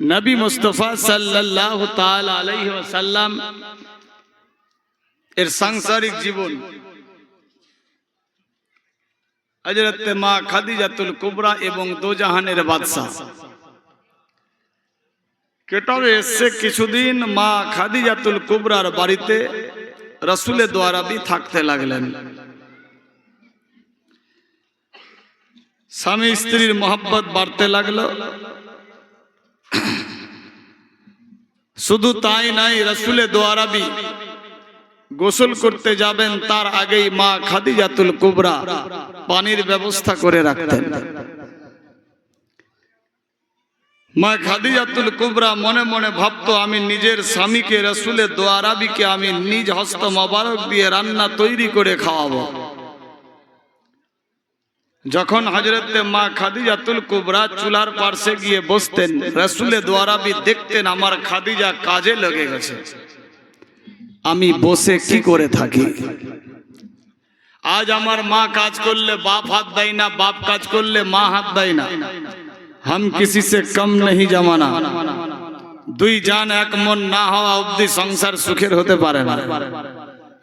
নবী মুস্তফা তাআলা আলাইহি ওয়াসাল্লাম এর সাংসারিক জীবন। হযরত মা খাদিজাতুল কুবরা এবং দোজাহানের বাদশা কেটাবে এসে কিছুদিন মা খাদিজাতুল কুবরার বাড়িতে রসুলের দ্বারাবি থাকতে লাগলেন। স্বামী স্ত্রীর মোহাব্বত বাড়তে লাগল। শুধু তাই নাই, রসুলের দোয়ারাবি গোসল করতে যাবেন, তার আগেই মা খাদিজাতুল কুবরা পানির ব্যবস্থা করে রাখতেন। মা খাদিজাতুল কুবরা মনে মনে ভাবত, আমি নিজের স্বামীকে, রসুলের দোয়ারাবিকে আমি নিজ হস্ত মোবারক দিয়ে রান্না তৈরি করে খাওয়াবো। যখন হজরতে মা খাদিজাতুল কুবরা চুলার পার্শ্বে গিয়ে বসতেন, রসুলের দ্বারাবি দেখতেন আমার খাদিজা কাজে লেগে গেছে। আমি বসে কি করে থাকি? আজ আমার মা কাজ করলে বাপ হাত দেয় না, বাপ কাজ করলে মা হাত দেয় না। হাম কিসি সে কম নেই জমানা। দুই জান এক মন না হওয়া অবধি সংসার সুখের হতে পারে না।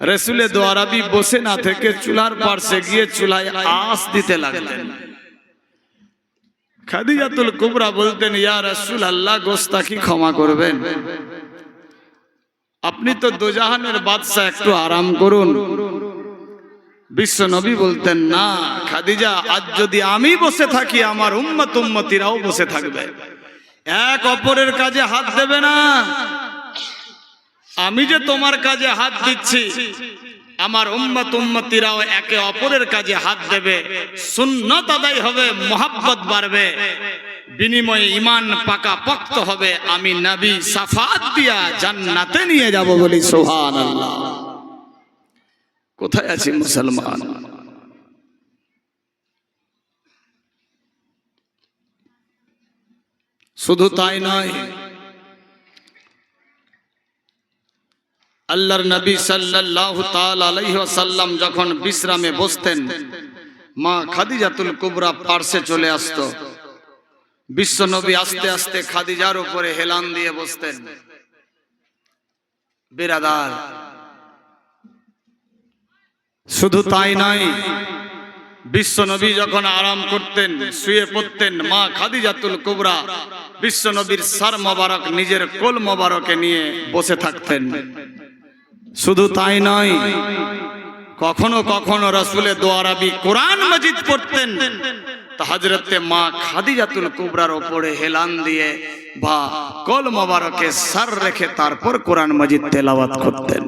রসুলের দোয়ারাবি বসে না থেকে চুলার পার্শ্বে গিয়ে চুলায় আস দিতে লাগলেন। খাদিজাতুল কুবরা বলতেন, ইয়া রসুল আল্লাহ গোস্তাকি ক্ষমা করবেন? আপনি তো দোজাহানের বাদশা একটু আরাম করুন। বিশ্ব নবী বলতেন, না, খাদিজা, আজ যদি আমি বসে থাকি, আমার উম্মত উম্মতিরাও বসে থাকবে। এক অপরের কাজে হাত দেবে না। আমি যে তোমার কাজে হাত দিচ্ছি, আমার উম্মত উম্মতিরাও একে অপরের কাজে হাত দেবে, সুন্নত আদায় হবে, মোহাব্বত বাড়বে, বিনিময়ে ইমান পাকা পক্ত হবে। আমি নবী সাফাত দিয়া জান্নাতে নিয়ে যাব বলি সুহান কোথায় আছি মুসলমান? শুধু তাই নয় আল্লাহর নবী সাল্লাল্লাহু তাআলা আলাইহি ওয়াসাল্লাম যখন বিশ্রামে বসতেন, মা খাদিজাতুল কুবরা পার্শ্বে চলে আসত। বিশ্ব নবী আস্তে আস্তে খাদিজার উপরে হেলান দিয়ে বসতেন। বিরাদার, শুধু তাই নয়, বিশ্ব নবী যখন আরাম করতেন, শুয়ে পড়তেন, মা খাদিজাতুল কুবরা বিশ্ব নবীর সার মোবারক, নিজের কোল মোবারকে নিয়ে বসে থাকতেন। শুধু তাই নয়, কখনো কখনো রসুলের দোয়ারাবি কোরআন মজিদ পড়তেন হজরতে মা খাদিজাতুল কুবরার ওপরে হেলান দিয়ে বা কল মোবারকে সার রেখে তারপর কোরআন মজিদ তেলাওয়াত করতেন।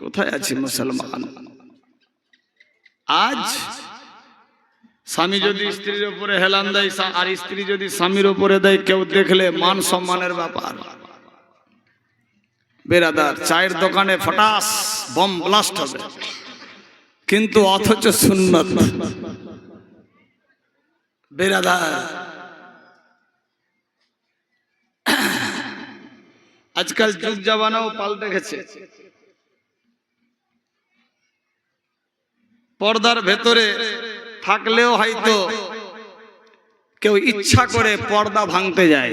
কোথায় আছি মুসলমান? আজ স্বামী যদি স্ত্রীর উপরে হেলান দেয়, আর স্ত্রী যদি স্বামীর উপরে দেয়, কেউ দেখলে মান সম্মানের ব্যাপার। বেরাদার, চায়ের দোকানে ফটাস, বম ব্লাস্ট হবে। কিন্তু অথচ সুন্নত। বেরাদার। আজকাল যুগ জামানাও পাল্টে গেছে। পর্দার ভেতরে থাকলেও হয়তো কেউ ইচ্ছা করে পর্দা ভাঙতে যায়।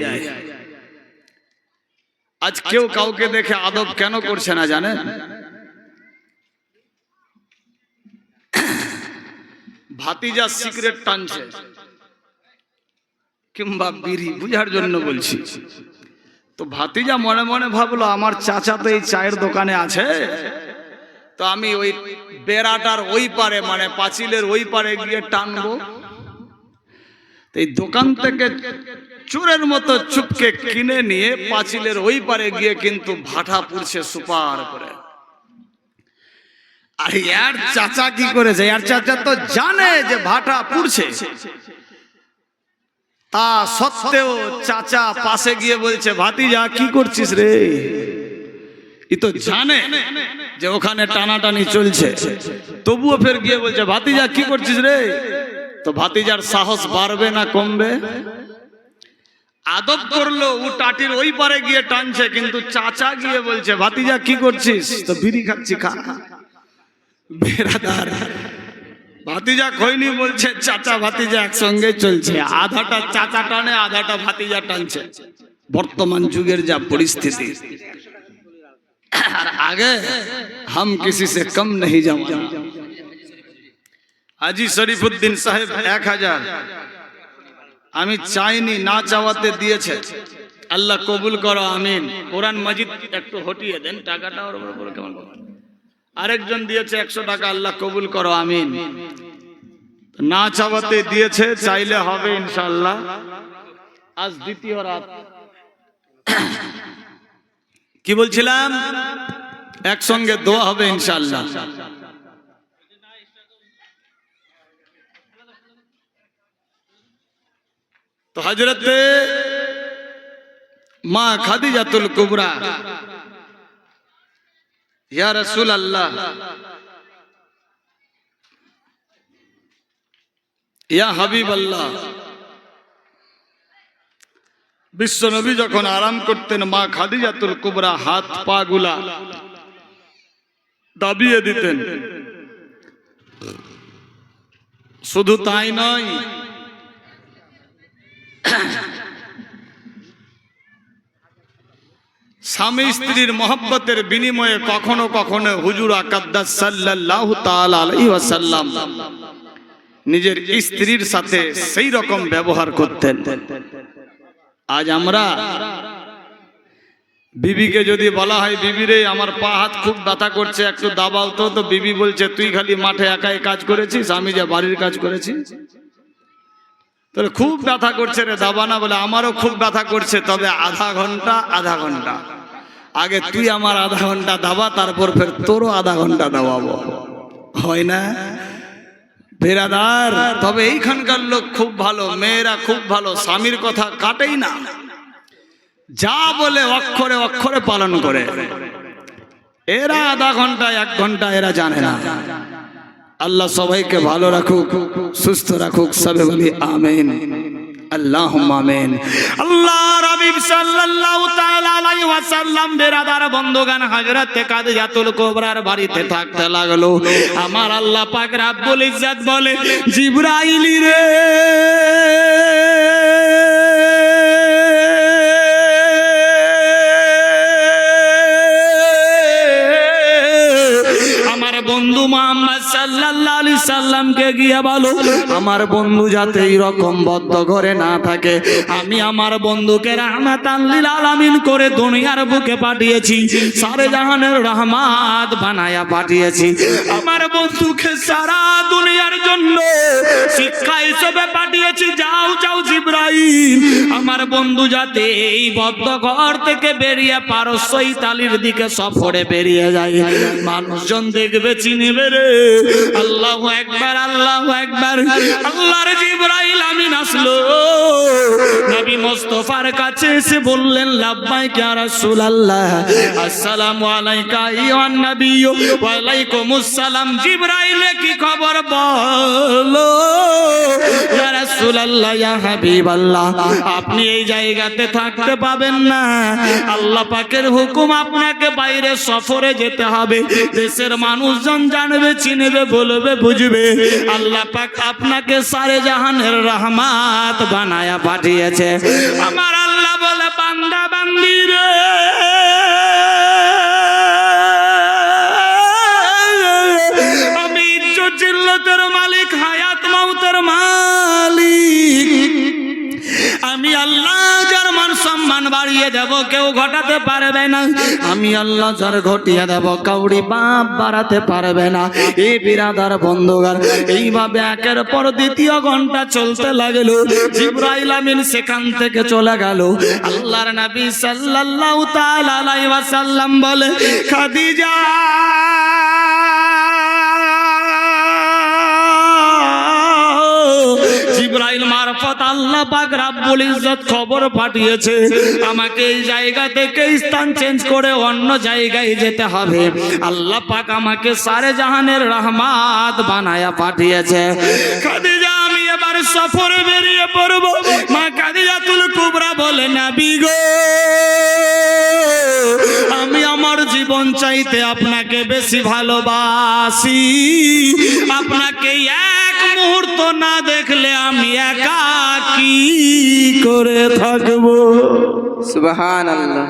আজ কেউ কাউকে দেখে আদব কেন করছে না জানেন ভাতিজা সিগারেট টানছে। কিংবা বিড়ি, বুঝার জন্য বলছি। তো ভাতিজা মনে মনে ভাবলো, আমার চাচা তো এই চায়ের দোকানে আছে। তো আমি ওই বেড়াটার ওই পারে মানে পাঁচিলের ওই পারে গিয়ে টানবো। এই দোকান থেকে চোরের মতো চুপকে কিনে নিয়ে পাঁচিলের ওই পারে গিয়ে কিন্তু ভাটা পুড়ছে সুপার করে। আর ইয়ার চাচা কি করেছে? ইয়ার চাচা তো জানে যে ভাটা পুড়ছে। তা সত্ত্বেও চাচা পাশে গিয়ে বলছে, ভাতিজা, কি করছিস রে? ই তো জানে যে ওখানে টানাটানি চলছে। তবুও ফের গিয়ে বলছে, ভাতিজা, কি করছিস রে? তো ভাতিজার সাহস বাড়বে না কমবে? আদব করল, ও টাটির ওই পারে গিয়ে টানছে, কিন্তু চাচা গিয়ে বলছে, ভাতিজা, কি করছিস? তো বিড়ি খাচ্ছি, খা। বেরাদার ভাতিজা খৈনি বলছে, চাচা, ভাতিজা একসঙ্গে চলছে। আধাটা চাচা টানে, আধাটা ভাতিজা টানছে। বর্তমান যুগের যা পরিস্থিতি। আর আগে হাম কিসি সে কম नहीं যাও হাজি শরীফুদ্দিন সাহেব, এক হাজার। আমি চাইনি না চাওয়াতে দিয়েছে। আল্লাহ কবুল করো, আমিন। কোরআন মজিদ একটু হটিয়ে দেন, টাকাটা ওর উপর কেমন আরেকজন দিয়েছে একশো টাকা, আল্লাহ কবুল করো, আমিন। না চাওয়াতে দিয়েছে, চাইলে হবে ইনশাল্লাহ আজ দ্বিতীয় রাত। কি বলছিলাম? একসঙ্গে দোয়া হবে ইনশাল্লাহ তো হজরতে মা খাদিজাতুল কুবরা। ইয়া রাসূল আল্লাহ ইয়া হাবিব আল্লাহ বিশ্ব নবী যখন আরাম করতেন, মা খাদি খাদিজাতুল কুবরা হাত পা গুলা দাবিয়ে দিতেন। শুধু তাই নয় স্বামী স্ত্রীর মহব্বতের বিনিময়ে কখনো কখনো হুজুর আকাদ্দাস সাল্লাল্লাহু নিজের স্ত্রীর সাথে সেই রকম ব্যবহার করতেন। আজ আমরা বিবিকে যদি বলা হয়, বিবি রে, আমার পা হাত খুব ব্যথা করছে, একটু দাবাও তো তো বিবি বলছে, তুই খালি মাঠে একাই কাজ করেছিস? আমি যা বাড়ির কাজ করেছি। তাহলে খুব ব্যথা করছে রে দাবানা বলে, আমারও খুব ব্যথা করছে, তবে আধা ঘণ্টা আধা ঘণ্টা। আগে তুই আমার আধা ঘণ্টা দাবা, তারপর ফের তোরও আধা ঘণ্টা দাবাবো। হয় না? বেরাদার, তবে এইখানকার লোক খুব ভালো, মেয়েরা খুব ভালো, স্বামীর কথা কাটেই না। যা বলে অক্ষরে অক্ষরে পালন করে। এরা আধা ঘণ্টা এক ঘণ্টা এরা জানে না। আল্লাহ সবাইকে ভালো রাখুক, সুস্থ রাখুক, সবে বলি আমেন। আল্লাহ আমেন। আল্লাহ রবিব সাল্লাল্লাহু তাআলা আলাইহি ওয়াসাল্লাম, বেরাদার বন্ধগান হযরত কাদিজাতুল কুবরার বাড়িতে থাকতে লাগল। আমার আল্লাহ পাক রাব্বুল ইজ্জত বলে, জিবরাইল রে! সাল্লামকে গিয়ে বলো, আমার বন্ধু যাতে এইরকম বদ্ধ ঘরে না থাকে, আমি আমার বন্ধুকে রাহমাত আল্লিল আলামিন করে দুনিয়ার বুকে পাঠিয়েছি, সারে জাহানের রহমাত বানায়া পাঠিয়েছি। আমার বন্ধুকে সারা দুনিয়ার জন্য শিক্ষা হিসেবে পাঠিয়েছি। যাও যাও জিব্রাইল। আমার বন্ধু যাতে এই বদ্ধ ঘর থেকে বেরিয়ে পারস্য ইতালির দিকে সফরে বেরিয়ে যায়। মানুষজন দেখবে, চিনিবে রে। আল্লাহ একবার আল্লাহ একবার। আল্লাহর জিব্রাইল আমিন আসলো। নবী মুস্তাফার কাছে এসে বললেন, লাব্বাইক ইয়া রাসূলুল্লাহ। আসসালামু আলাইকা আইয়ুহান নবী। ওয়া আলাইকুমুস সালাম জিব্রাইল কি খবর বলো? আপনি এই জায়গাতে থাকতে পাবেন না। আল্লাহ পাকের হুকুম আপনাকে বাইরে সফরে যেতে হবে। দেশের মানুষজন জানবে, চিনবে, বলবে, বুঝবে। আল্লাহ পাক আপনাকে সারে জাহানের রহমাত বানায়া পাঠিয়েছে। আমার আল্লাহ বলে, বান্দা, বান্দি রে বাড়িয়ে দেব, কেউ ঘটাতে পারবে না। আমি আল্লাহ যার ঘটিয়ে দেব, কাউরি বাপ বাড়াতে পারবে না। এই বিরাদার বন্ধুগার, এইভাবে একের পর দ্বিতীয় ঘণ্টা চলতে লাগল। জিব্রাইল আমিন সেখান থেকে চলে গেল। আল্লাহর নবী সাল্লাল্লাহু তাআলা আলাইহি ওয়াসাল্লাম বলে, খাদিজা! জিব্রাইল মারফত আল্লাহ পাক রাব্বুল ইজ্জত খবর পাঠিয়েছে। আমাকে এই জায়গা থেকে স্থান চেঞ্জ করে অন্য জায়গায় যেতে হবে। আল্লাহ পাক আমাকে সারে জাহানের রহমাত বানায়া পাঠিয়েছে। খাদিজা, আমি এবার সফরে বেরিয়ে পড়ব। মা কাদিজাতুল কুবরা বলে, নবী গো, আমি আমার জীবন চাইতে আপনাকে বেশি ভালোবাসি। আপনাকে এক মুহূর্ত না আমি একা কি করে থাকব? সুবহান আল্লাহ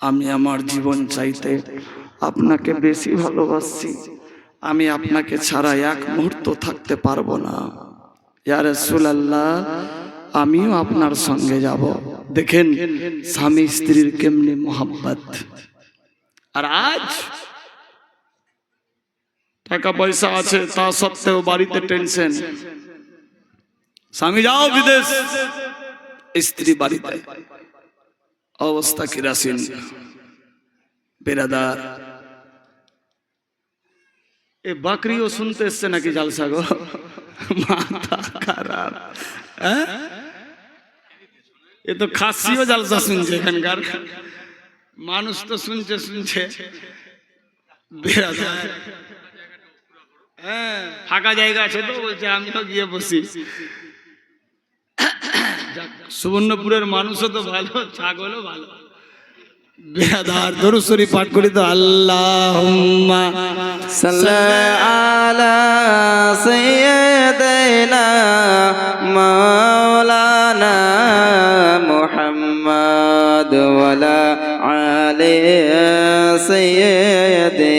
আমি আমার জীবন চাইতে আপনাকে বেশি ভালোবাসি। আমি আপনাকে ছাড়া এক মুহূর্ত থাকতে পারব না। ইয়া রাসূলুল্লাহ আমিও আপনার সঙ্গে যাব। দেখেন স্বামী স্ত্রীর কেমনি মোহাব্বত। আর আজ টাকা পয়সা আছে, তা সত্ত্বেও বাড়িতে টেনশন। স্বামী যাও বিদেশ। স্ত্রী বাড়িতে। অবস্থা কিরাসিন। বেরাদার। এ বাকরিও শুনতে এসছে নাকি জালসা গো? মাথা খারাপ। হ্যাঁ? এ তো খাসিও জালসা শুনছে এখানকার। মানুষ তো শুনছে শুনছে। বেরাদার। ফাঁকা জায়গা আছে তো, বলছে, আমিও গিয়ে বসি। সুবর্ণপুরের মানুষও তো ভালো, ছাগলও ভালো। বেহাদার দরুসরি পাঠ করি তো আল্লাহ আলা মোহাম্মদ আলে সৈয়দে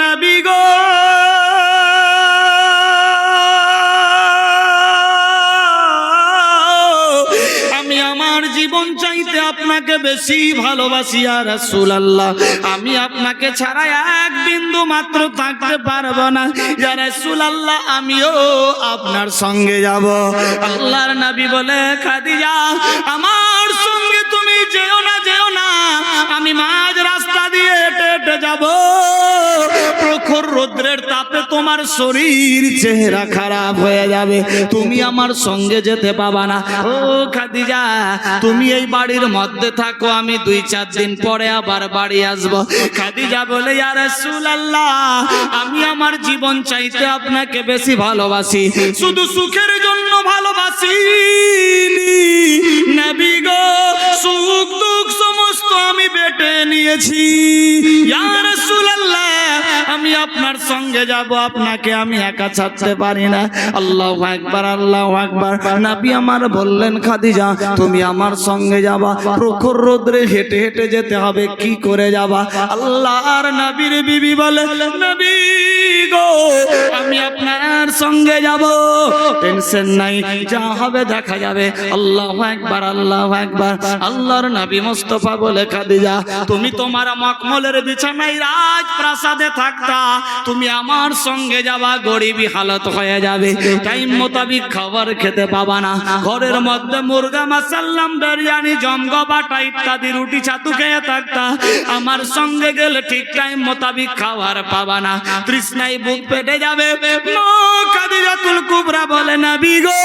নবী গো। আমি আমার জীবন চাইতে আপনাকে বেশি ভালোবাসি আর রাসূলুল্লাহ। আমি আপনাকে ছাড়া এক বিন্দু মাত্র থাকতে পারব না। ইয়া রাসূলুল্লাহ, আমিও আপনার সঙ্গে যাব। আল্লাহর নবী বলে, খাদিজা, আমার সঙ্গে তুমি যেও না যেও না। আমি দিয়ে হেঁটে যাব। প্রখর রৌদ্রের তাপে তোমার শরীর, চেহারা খারাপ হয়ে যাবে। তুমি আমার সঙ্গে যেতে পাবা না। ও খাদিজা, তুমি এই বাড়ির মধ্যে থাকো, আমি দুই চার দিন পরে আবার বাড়ি আসব। খাদিজা বলে ইয়ার আল্লাহ আমি আমার জীবন চাইতে আপনাকে বেশি ভালোবাসি। শুধু সুখের জন্য ভালোবাসি নবী গো, সুখ দুঃখ আমি বেটে নিয়েছি। আমি আপনার সঙ্গে যাব, আপনাকে আমি একা ছাড়তে পারি না। আল্লাহু আকবার আল্লাহু আকবার। নবী আমার বললেন, খাদিজা, তুমি আমার সঙ্গে যাবা। প্রখর রোদ্রে হেঁটে হেঁটে যেতে হবে, কি করে যাবা? আল্লাহর নবীর বিবি বলে, নাবি গো, আমি আপনার সঙ্গে যাব। টেনশন নাই, যা হবে দেখা যাবে। আল্লাহ আকবার আল্লাহ আকবার। আল্লাহর নাবি মোস্তফা বলে খাদিজা তুমি তোমার মকমলের বিছানায় রাজ প্রাসাদে থাকতা, তুমি আমার সঙ্গে যাবা, গরিবী হালত হয়ে যাবে। টাইম মোতাবিক খাবার খেতে পাবা না। ঘরের মধ্যে মুরগা মাসাল্লাম, বিরিয়ানি জমগ বাটা ইত্যাদি রুটি, ছাতু খেয়ে থাকতা। আমার সঙ্গে গেলে ঠিক টাইম মোতাবিক খাবার পাবা না। তৃষ্ণায় বুক পেটে যাবে। মা কুবরা বলে না বিগো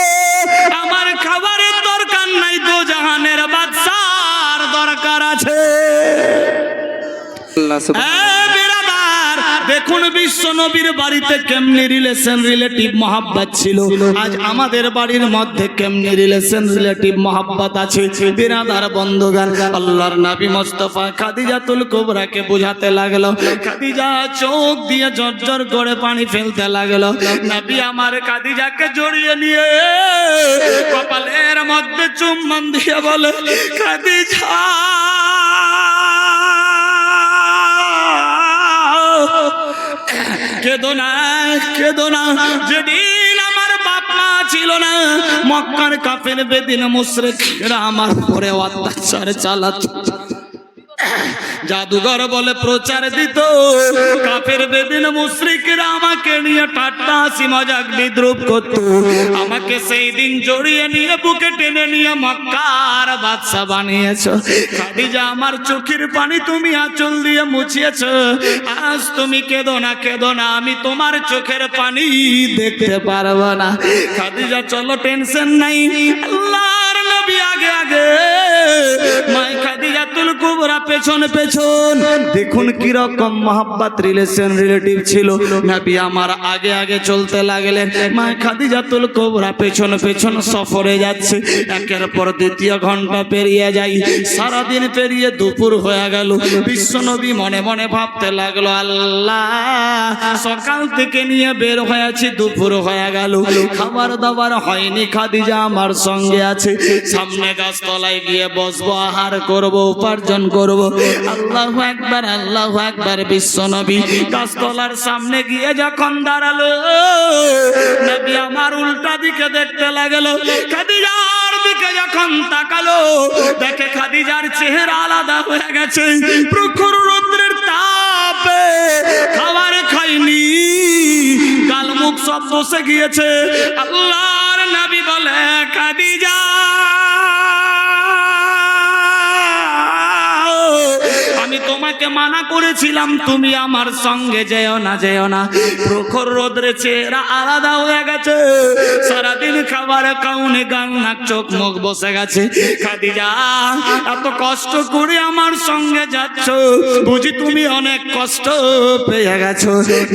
আমার খাবারের দরকার নাই তো জাহানের বাদশার দরকার আছে। দেখুন বিশ্ব নবীর বাড়িতে কেমনি রিলেশন রিলেটিভ মহাব্বত ছিল। আজ আমাদের বাড়ির মধ্যে কেমনি রিলেশন রিলেটিভ মহাব্বত আছে। বিরাদার বন্ধুগান, আল্লাহর নবী মোস্তফা খাদিজাতুল কুবরাকে বুঝাতে লাগল। খাদিজা চোখ দিয়ে জর্জর করে পানি ফেলতে লাগল। নবী আমার খাদিজাকে জড়িয়ে নিয়ে কপালের মধ্যে চুম্বন দিয়ে বলে, খাদিজা! কেদো না কেদো না। যেদিন আমার বাপ ছিল না, মক্কার কাপের বেদিন মুশরিকরা আমার পরে অত্যাচার চালাত। জাদুঘর বলে প্রচার দিত। কাফের বেদিন মুশ্রিকরা আমাকে নিয়ে ঠাট্টা হাসি মজাক বিদ্রুপ করত। আমাকে সেই দিন জড়িয়ে নিয়ে, বুকে টেনে নিয়ে মক্কার বাদশা বানিয়েছ। খাদিজা, আমার চোখের পানি তুমি আঁচল দিয়ে মুছিয়েছ। আজ তুমি কেঁদো না কেঁদো না, আমি তোমার চোখের পানি দেখতে পারব না। খাদিজা, চলো টেনশন নাই। আল্লাহর আগে আগে। দেখুন রিলেশন রিলেটিভ ছিল। আমার আগে আগে চলতে লাগলেন। কুবরা পেছন পেছন সফরে যাচ্ছে। একের পর দ্বিতীয় ঘণ্টা পেরিয়ে যাই। সারাদিন পেরিয়ে দুপুর হয়ে গেল। বিশ্ব নবী মনে মনে ভাবতে লাগল, আল্লাহ, সকাল থেকে নিয়ে বের হয়েছি, দুপুর হয়ে গেল। খাবার দাবার হয়নি, খাদিজা আমার সঙ্গে আছে। সামনে গাছতলায় গিয়ে বসবো, আহার করব, উপার্জন করব। আল্লাহ একবার আল্লাহ একবার বিশ্ব নবী গাছতলার সামনে গিয়ে যখন দাঁড়াল, নবী আমার উল্টা দিকে দেখতে লাগল। খাদিজার দিকে যখন তাকালো, দেখে খাদিজার চেহারা আলাদা হয়ে গেছে। প্রখর রৌদ্রের তাপে খাবার খাইনি গাল মুখ সব বসে গিয়েছে। আল্লাহর নবী বলে, খাদিজা আমি তোমাকে মানা করেছিলাম, তুমি আমার সঙ্গে যেও না যেও না। প্রখর রোদ্রে চেহারা আলাদা হয়ে গেছে। সারাদিন খাবার কাউনে গান, নাক, চোখ, মুখ বসে গেছে। খাদিজা, এত কষ্ট করে আমার সঙ্গে যাচ্ছ, বুঝি তুমি অনেক কষ্ট পেয়ে গেছো।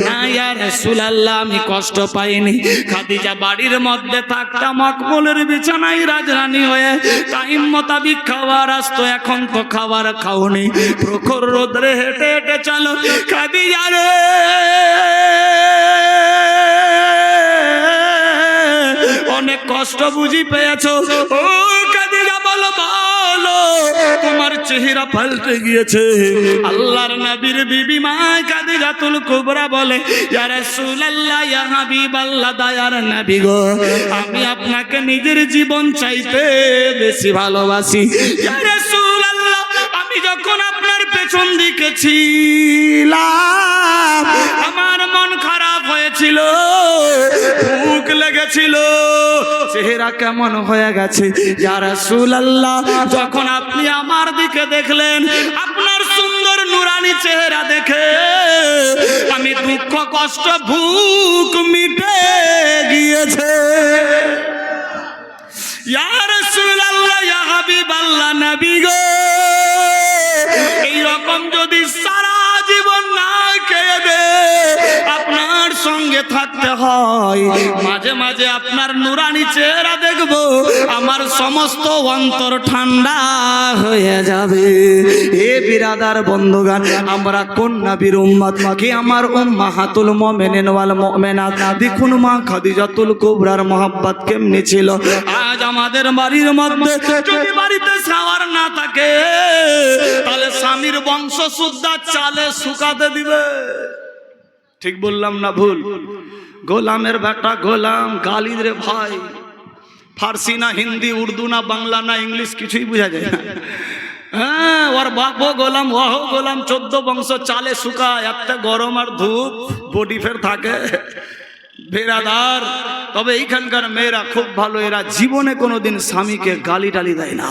না ইয়ার রাসূলুল্লাহ, আমি কষ্ট পাইনি। খাদিজা, বাড়ির মধ্যে থাকতাম মকবুলের বিছানায় রাজরানী হয়ে। টাইম মোতাবিক খাবার আসতো, এখন তো খাবার খাওনি। প্রখর রোদ্রে হেঁটে হেঁটে চলো, খাদিজা রে। অনেক কষ্ট বুঝি পেয়েছ। ও কাদিজা বলো বলো, তোমার চেহারা পাল্টে গিয়েছে। আল্লাহর নবীর বিবি মা কাদিজাতুল কুবরা বলে, ইয়া রাসূলুল্লাহ, ইয়া হাবিবাল্লাহ, দয়ার নবী গো, আমি আপনাকে নিজের জীবন চাইতে বেশি ভালোবাসি। ইয়া যখন আপনার পেছন দিকে ছিলাম। আমার মন খারাপ হয়েছিল, ভুক লেগেছিল। চেহারা কেমন হয়ে গেছে? যারা সুলাল্লাহ যখন আপনি আমার দিকে দেখলেন, আপনার সুন্দর নুরানি চেহারা দেখে আমি দুঃখ, কষ্ট, ভুক মিটে গিয়েছে। ইয়া রাসূলুল্লাহ, ইয়া হাবিবাল্লাহ, নবী গো। এই রকম যদি সঙ্গে থাকতে হয়। মাঝে মাঝে আপনার নুরানি চেহারা দেখব, আমার সমস্ত অন্তর ঠান্ডা হয়ে যাবে। এ বিরাদার বন্ধুগান আমরা কোন নবীর উম্মত? কে আমার উম্মা হাতুল মুমিনিন ওয়াল মুমিনাত? দেখুন মা খাদিজাতুল কুবরার মোহাব্বত কেমনি ছিল। আজ আমাদের বাড়ির মধ্যে যদি বাড়িতে সাওয়ার না থাকে, তাহলে স্বামীর বংশ সুদ্ধা চালে শুকাতে দিবে। ঠিক বললাম না ভুল? গোলামের বেটা গোলাম গালিদ রে ভাই। ফার্সি না হিন্দি, উর্দু না বাংলা না ইংলিশ, কিছুই বোঝা যায় না। হ্যাঁ ওর বাপও গোলাম ওহো গোলাম, চোদ্দ বংশ, চালে শুকায়, একটা গরম আর ধূপ, বডি ফের থাকে। বেরাদার তবে এইখানকার মেয়েরা খুব ভালো, এরা জীবনে কোনোদিন স্বামীকে গালি টালি দেয় না।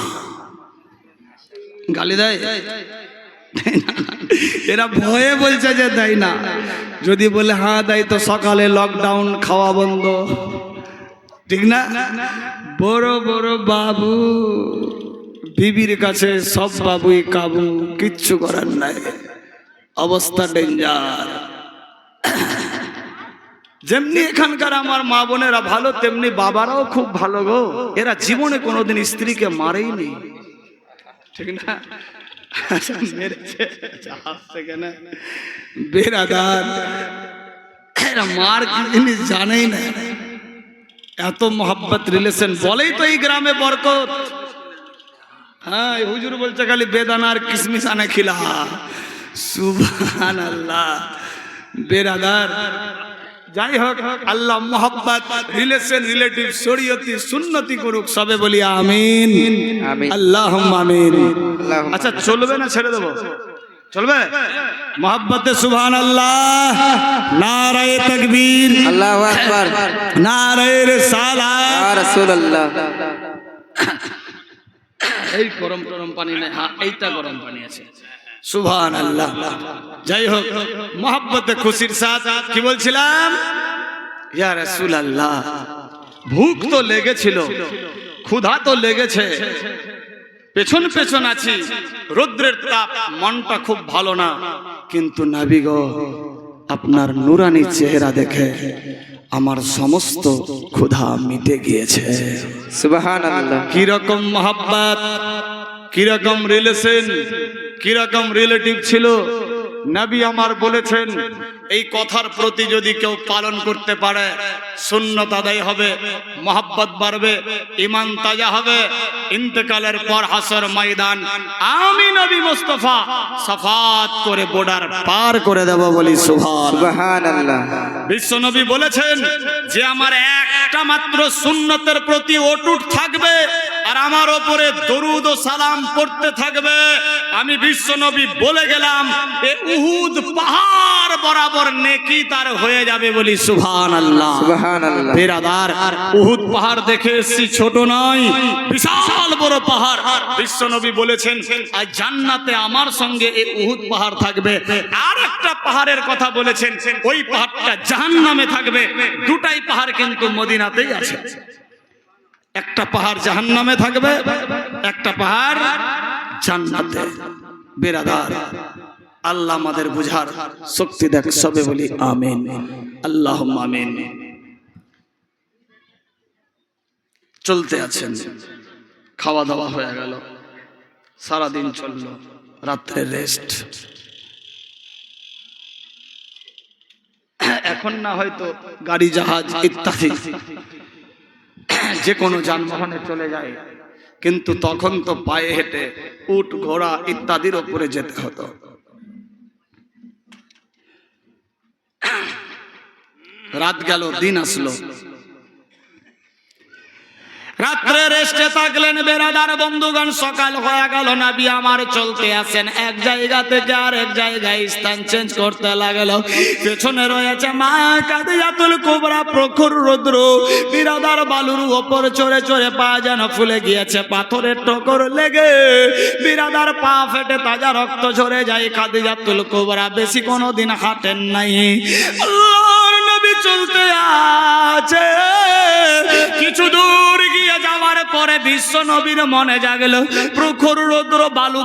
গালি দেয় না। এরা ভয়ে বলছে যে দেয় না। যদি বলে হ্যাঁ দেয় তো সকালে লকডাউন খাওয়া বন্ধ। ঠিক না? বড় বড় বাবু, বিবির কাছে সব বাবুই কাবু, কিচ্ছু করার নাই। অবস্থা ডেঞ্জার যেমনি এখানকার আমার মা বোনেরা ভালো, তেমনি বাবারাও খুব ভালো গো। এরা জীবনে কোনোদিন স্ত্রীকে মারেইনি। ঠিক না? জানেই না। এত মোহাব্বত রিলেশন বলেই তো এই গ্রামে বরকত। হ্যাঁ হুজুর বলছে খালি বেদানার কিসমিস আনে খিলা। সুবহান আল্লাহ বেরাদার। যাই হোক আল্লাহ মোহাব্বত রিলেশন রিলেটিভ শরীয়তি সুন্নতি করুক সবে বলি আমিন। আল্লাহ আমিন। আচ্ছা চলবে না ছেড়ে দেবো? চলবে? মোহাব্বতে সুবহান আল্লাহ নারায়ে তাকবীর। আল্লাহু আকবার। নারায়ে রিসালাত। ইয়া রাসূলুল্লাহ। এই গরম গরম পানি নেই হ্যাঁ এইটা গরম পানি আছে। সুবহান আল্লাহ যাই হোক মোহাব্বতে খুশির সাথ কি বলছিলাম? ইয়া রাসূল আল্লাহ ভুক তো লেগেছিল ক্ষুধা তো লেগেছে পেছন পেছন আছি রৌদ্রের তাপ মনটা খুব ভালো না কিন্তু নাবি গো আপনার নুরানি চেহারা দেখে আমার সমস্ত ক্ষুধা মিটে গিয়েছে। কীরকম মহাব্বাত? কীরকম রিলেশন কীরকম রিলেটিভ ছিল? নবী আমার বলেছেন এই কথার প্রতি যদি কেউ পালন করতে পারে সুন্নত আদায় হবে মহাব্বত বাড়বে ইমান তাজা হবে। ইন্তেকালের পর হাসর ময়দান আমি নবী মুস্তফা সাফাত করে বর্ডার পার করে দেব বলি সুবহানাল্লাহ। বিশ্বনবী বলেছেন যে আমার একটা মাত্র সুন্নতের প্রতি অটুট থাকবে আর আমার ওপরে দরুদ ও সালাম পড়তে থাকবে। আমি বিশ্বনবী বলে গেলাম এ উহুদ পাহাড় বরাবর নেকি তার হয়ে যাবে বলি সুভান আল্লাহ বেরাদার উহুদ পাহাড় দেখে এসছি ছোট নয় বিশাল বড় পাহাড়। আর বিশ্বনবী বলেছেন আর জান্নাতে আমার সঙ্গে এই উহুদ পাহাড় থাকবে। আর একটা পাহাড়ের কথা বলেছেন ওই পাহাড়টা জাহান্নামে থাকবে। দুটাই পাহাড় কিন্তু মদিনাতেই আছে। একটা পাহাড় জাহান্নামে থাকবে, একটা পাহাড় বেরাদার, আল্লাহ আমাদের বুঝার শক্তি দেখ, সবে বলি আমিন। আল্লাহ আমিন। চলতে আছেন। খাওয়া দাওয়া হয়ে গেল। সারাদিন চলল। রাত্রে রেস্ট এখন না হয়তো গাড়ি, জাহাজ ইত্যাদি। যে কোনো যানবাহনে চলে যায়। কিন্তু তখন তো পায়ে হেঁটে উট, ঘোড়া ইত্যাদির ওপরে যেতে হতো। রাত গেল, দিন আসলো। রাত্রে রেস্টে থাকলেন বেরাদার বন্ধুগণ, সকাল হয়ে গেল, নাবি আমার চলতে আসেন। এক জায়গা আর এক জায়গায় স্থান চেঞ্জ করতে লাগল। পেছনে রয়েছে মা কাদিয়াতুল কুবরা, প্রখর রুদ্র। বিরাদার বালুর ওপর চড়ে চড়ে পা যেন ফুলে গিয়েছে, পাথরের টকর লেগে। বিরাদার পা ফেটে তাজা রক্ত ঝরে যায় কাদিয়াতুল কুবরা, বেশি কোনো দিন হাঁটেন নাই। আল্লাহর নবী চলতে আছে। কিছু দূর গিয়ে যাওয়ার পরে বিশ্ব নবীর মনে জাগলো প্রখর রৌদ্র বালু